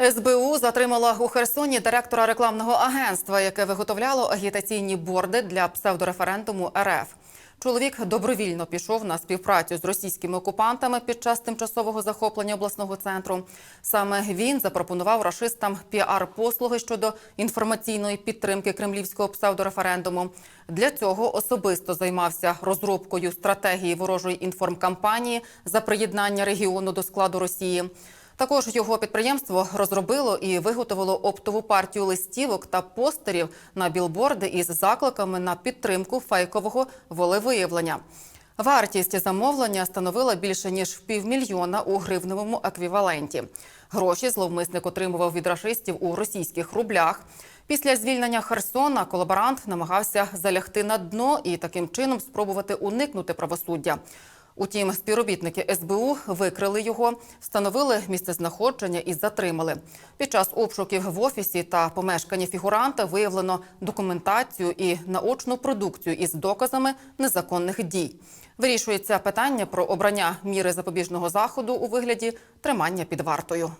СБУ затримала у Херсоні директора рекламного агентства, яке виготовляло агітаційні борди для псевдореферендуму РФ. Чоловік добровільно пішов на співпрацю з російськими окупантами під час тимчасового захоплення обласного центру. Саме він запропонував рашистам піар-послуги щодо інформаційної підтримки кремлівського псевдореферендуму. Для цього особисто займався розробкою стратегії ворожої інформкампанії за приєднання регіону до складу Росії. Також його підприємство розробило і виготовило оптову партію листівок та постерів на білборди із закликами на підтримку фейкового волевиявлення. Вартість замовлення становила більше ніж півмільйона у гривневому еквіваленті. Гроші зловмисник отримував від рашистів у російських рублях. Після звільнення Херсона колаборант намагався залягти на дно і таким чином спробувати уникнути правосуддя. Утім, співробітники СБУ викрили його, встановили місцезнаходження і затримали. Під час обшуків в офісі та помешканні фігуранта виявлено документацію і наочну продукцію із доказами незаконних дій. Вирішується питання про обрання міри запобіжного заходу у вигляді тримання під вартою.